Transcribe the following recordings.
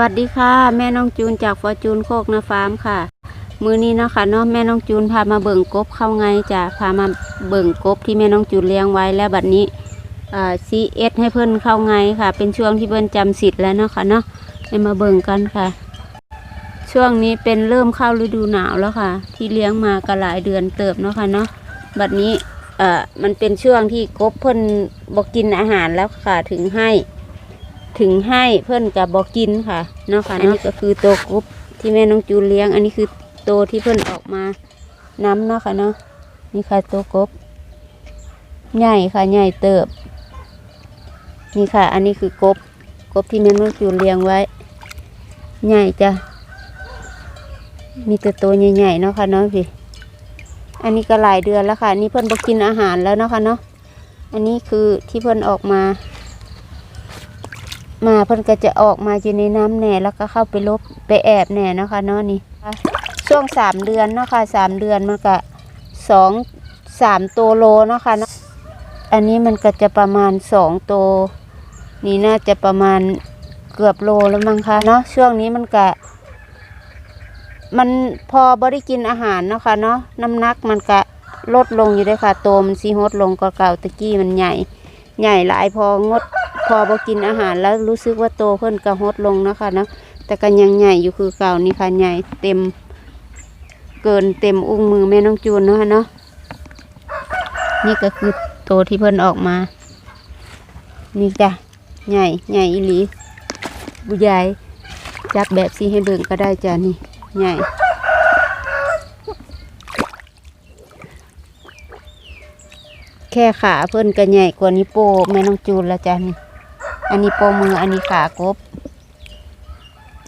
วัสดีค่ะ แม่น้องจูนจากฟอร์จูนโคกนาฟาร์มค่ะ มือนี้เนาะคะเนาะแม่น้องจูนพามาเบิ่งกบเข้าไงจะพามาเบิ่งกบที่แม่น้องจูนเลี้ยงไว้แล้วบัดนี้ซีเอสให้เพิ่นเข้าไงค่ะ เป็นช่วงที่เพิ่นจำสิทธิ์แล้วเนาะค่ะเนาะให้มาเบิ่งกันค่ะ ช่วงนี้เป็นเริ่มเข้าฤดูหนาวแล้วค่ะ ที่เลี้ยงมาก็หลายเดือนเติบเนาะค่ะเนาะบัดนี้เอ่อมันเป็นช่วงที่กบเพิ่นบอกกินอาหารแล้วค่ะถึงให้ ถึงให้เพื่อนกับบอกินค่ะเนาะค่ะอันนี้ก็คือตัวกรุ๊ปที่แม่น้องจูนเลี้ยง อันนี้คือตัวที่เพื่อนออกมาน้ำเนาะค่ะเนาะนี่ค่ะตัวกบใหญ่ค่ะใหญ่เติบ นี่ค่ะ อันนี้คือกบกบที่แม่น้องจูนเลี้ยงไว้ ใหญ่จ้ะมีแต่ตัวใหญ่ๆเนาะค่ะเนาะพี่อันนี้ก็หลายเดือนแล้วค่ะอันนี่เพื่อนบอกกินอาหารแล้วเนาะค่ะเนาะอันนี้คือที่เพื่อนออกมา มาเพิ่นก็จะออกมาอยู่ในน้ำแหน่แล้วก็เข้าไปลบไปแอบแหน่เนาะคะเนาะนี่ช่วงสามเดือนเนาะค่ะสามเดือนมันก็สองสามตัวโลเนาะค่ะเนาะอันนี้มันก็จะประมาณสองตัวนี่น่าจะประมาณเกือบโลแล้วมั้งคะเนาะช่วงนี้มันก็มันพอบริกินอาหารเนาะค่ะเนาะน้ำหนักมันก็ลดลงอยู่ด้วยค่ะ โตวมันซีฮดลงก็เก่าตะกี้มันใหญ่ ใหญ่หลายพองด อบ่กินอาหารแล้วรู้สึกว่าโตเพิ่นกระหดลงนะคะนะแต่ก็ยังใหญ่อยู่คือเก่านี่ค่ะใหญ่เต็ม เกินเต็มอุ้งมือแม่น้องจูนนะคะเนาะนี่ก็คือโตที่เพิ่นออกมา นี่จ้ะใหญ่ใหญ่อีหลีบุยายจับแบบซีให้เบิ่งก็ได้จ้ะนี่ใหญ่แค่ขาเพิ่นก็ใหญ่กว่านิ้โป้แม่น้องจูนละจ้ะนี่ อันนี้โปมืออันนี้ขากบ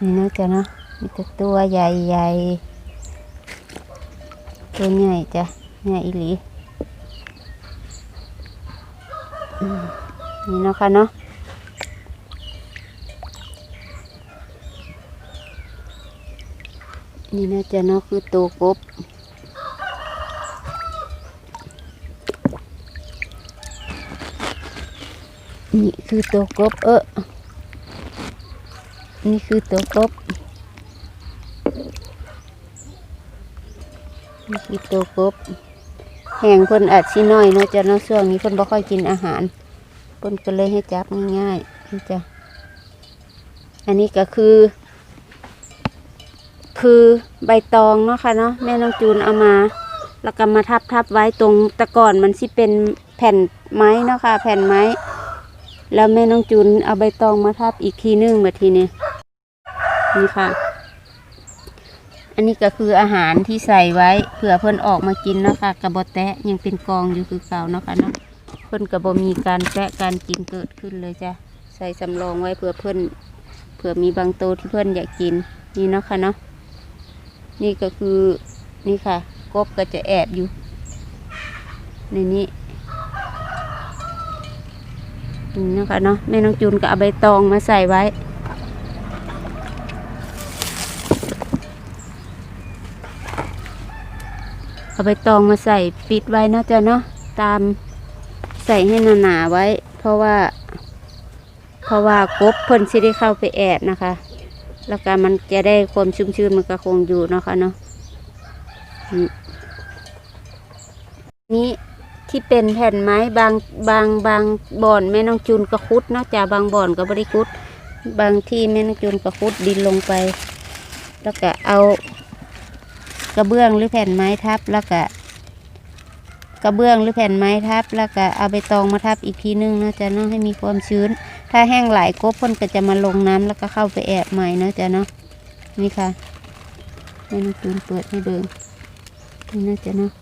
นี่นะจ๊ะเนาะมีแต่ตัวใหญ่ใหญ่ตัวใหญ่จ้ะใหญ่อีหลีนี่เนาะค่ะเนาะนี่นะจ๊ะเนาะคือตัวกบ นี่คือตัวกบเออ นี่คือตัวกบ นี่คือตัวกบ แห่งเพิ่นอาจสิน้อยเนาะจ้ะเนาะช่วงนี้เพิ่นบ่ค่อยกินอาหารเพิ่นก็เลยให้จับง่ายๆนี่จ้ะ อันนี้ก็คือ คือใบตองเนาะค่ะเนาะแม่น้องจูนเอามา แล้วก็มาทับทับไว้ตรงตะกอนมันสิเป็นแผ่นไม้เนาะค่ะ แผ่นไม้ แล้วแม่น้องจูนเอาใบตองมาทับอีกทีนึงแบบทีนี้นี่ค่ะ อันนี้ก็คืออาหารที่ใส่ไว้เผื่อเพื่อนออกมากินนะคะกระบอแตะยังเป็นกองอยู่คือเก่านะคะเนาะเพื่อนกระบอมีการแตะการกินเกิดขึ้นเลยจ้ะใส่สำรองไว้เผื่อเพื่อนเผื่อมีบางตัวที่เพื่อนอยากกินนี่นะคะเนาะนี่ก็คือนี่ค่ะ กบก็จะแอบอยู่ในนี้ นี่นะคะเนาะแม่น้องจูนก็เอาใบตองมาใส่ไว้ เอาใบตองมาใส่ปิดไว้นาะจ๊ะเนาะตามใส่ให้หนาๆไว้ เพราะว่า เพราะว่ากบเพิ่นสิได้เข้าไปแอบนะคะ แล้วก็มันจะได้ความชุ่มชื้นมันก็คงอยู่เนาะคะเนาะนี่นี่ ที่เป็นแผ่นไม้บางบางบางบ่อนแม่น้องจูนกระคุดเนอกจากบางบ่อนก็บริคุด บางที่แม่น้องจูนกระคุดดินลงไป แล้วก็เอากระเบื้องหรือแผ่นไม้ทับแล้วก็กระเบื้องหรือแผ่นไม้ทับ แล้วก็เอาใบตองมาทับอีกทีนึงเนาะจ๊ะเนาะให้มีความชื้น ถ้าแห้งหลายกบพ่นก็จะมาลงน้ำแล้วก็เข้าไปแอบใหม่เนาะจ๊ะเนาะนี่ค่ะแม่น้องจูนเปิดให้เบิ่งนี่นะจ๊ะเนาะ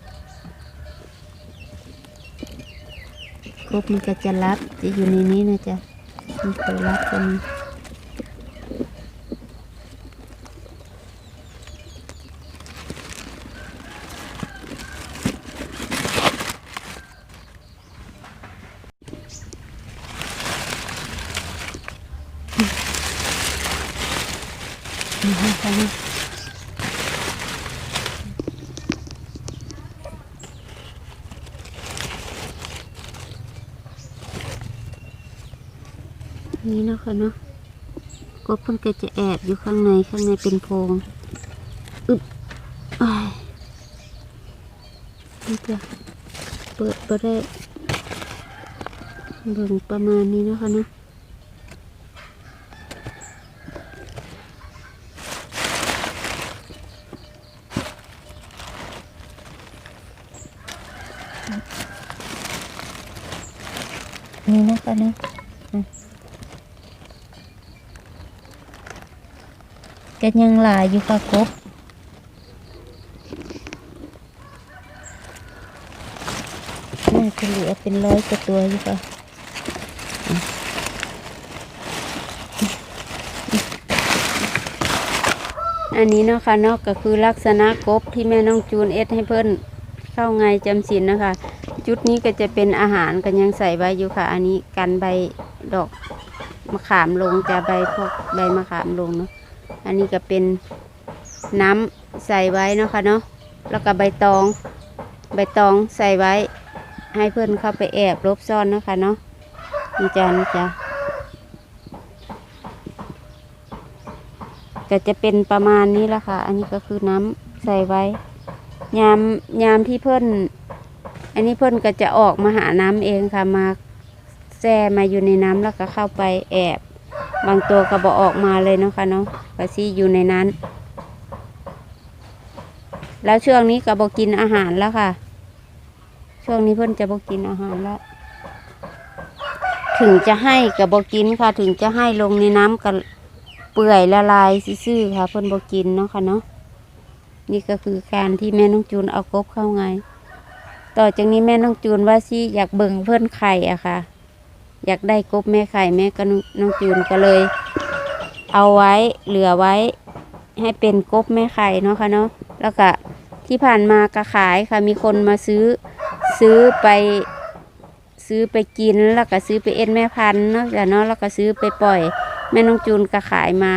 กบมันก็จะรับจะอยู่ในนี้นะจ๊ะมีตัวรับกันนี่น นี่นี่นะคะเนาะกบเพิ่นก็จะแอบอยู่ข้างในข้างในเป็นโพรงอึบนี่จะเปิดบ่ได้เบิ่งประมาณนี้นะคะเนาะนี่นะคะเนาะอืม ก็ยังหลายอยู่ค่ะกบน่าจะเหลือเป็นร้อยกว่าตัวอยู่ค่ะอันนี้เนาะค่ะนาะก็คือลักษณะกบที่แม่น้องจูนเอ็ดให้เพิ่นเข้าไงจำศีลนะคะ จุดนี้ก็จะเป็นอาหารกันยังใส่ไว้อยู่ค่ะ อันนี้กันใบดอกมะขามลงจะใบพวกใบมะขามลงเนาะ อันนี้ก็เป็นน้ำใส่ไว้เนาะค่ะเนาะแล้วก็ใบตอง ใบตองใส่ไว้ ให้เพื่อนเข้าไปแอบลบซ่อนเนาะค่ะเนาะนี่จ้านี่จ้าก็จะเป็นประมาณนี้ละค่ะ อันนี้ก็คือน้ำใส่ไว้ ยามยามที่เพื่อนอันนี้เพื่อนก็จะออกมาหาน้ำเองค่ะมาแช่มาอยู่ในน้ำแล้วก็เข้าไปแอบ บางตัวก็บอออกมาเลยเนาะค่ะเนาะก็ซี่อยู่ในนั้น แล้วช่วงนี้ก็บอกกินอาหารแล้วค่ะ ช่วงนี้เพื่อนจะบอกกินอาหารแล้ว ถึงจะให้กับบอกกินค่ะ ถึงจะให้ลงในน้ำกับเปื่อยละลายซื่อๆค่ะ เพื่อนบอกกินเนาะค่ะเนาะนี่ก็คือการที่แม่น้องจูนเอากบเข้าไง ต่อจากนี้แม่น้องจูนว่าสิอยากเบิ่งเพื่อนไข่อะค่ะ อยากได้กบแม่ไข่แม่ก็น้องจูนก็เลย เอาไว้เหลือไว้ให้เป็นกบแม่ไข่เนาะค่ะเนาะแล้วก็ที่ผ่านมาก็ขายค่ะมีคนมาซื้อซื้อไปซื้อไปกินแล้วก็ซื้อไปเอ็นแม่พันธุ์เนาะจ้ะเนาะแล้วก็ซื้อไปปล่อย แม่น้องจูนก็ขายมา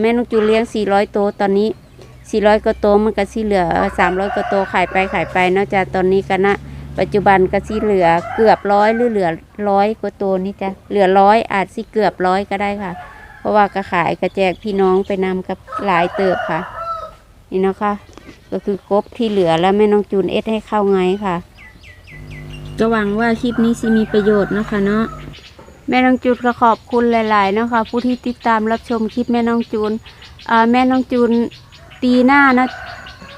แม่น้องจูนเลี้ยง 400 ตัวตอนนี้ 400กว่าตัวมันก็สิเหลือ 300กว่าตัวขายไปขายไปเนาะจ้ะตอนนี้ก็นะ ปัจจุบันก็สิเหลือเกือบร้อยหรือเหลือร้อยกว่าตัวนี่จ้ะเหลือร้อยอาจสิเกือบร้อยก็ได้ค่ะ เพราะว่าก็ขายกระแจกพี่น้องไปนำกับหลายเติบค่ะ นี่นะคะ ก็คือกบที่เหลือแล้วแม่น้องจูนเอ็ดให้เข้าไงค่ะก็หวังว่าคลิปนี้สิมีประโยชน์นะคะเนาะแม่น้องจูนก็ขอบคุณหลาย ๆ นะคะ ผู้ที่ติดตามรับชมคลิปแม่น้องจูนแม่น้องจูนปีหน้านะ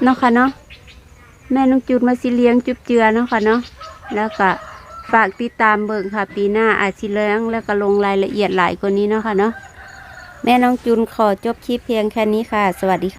เนาะค่ะเนาะ แม่น้องจูนมาสิเลี้ยงจุบเจือเนาะค่ะเนาะแล้วก็ฝากติดตามเบิ่งค่ะ ปีหน้าอาจสิเลี้ยงแล้วก็ลงรายละเอียดหลายกว่านี้เนาะค่ะเนาะแม่น้องจูนขอจบคลิปเพียงแค่นี้ค่ะ สวัสดีค่ะ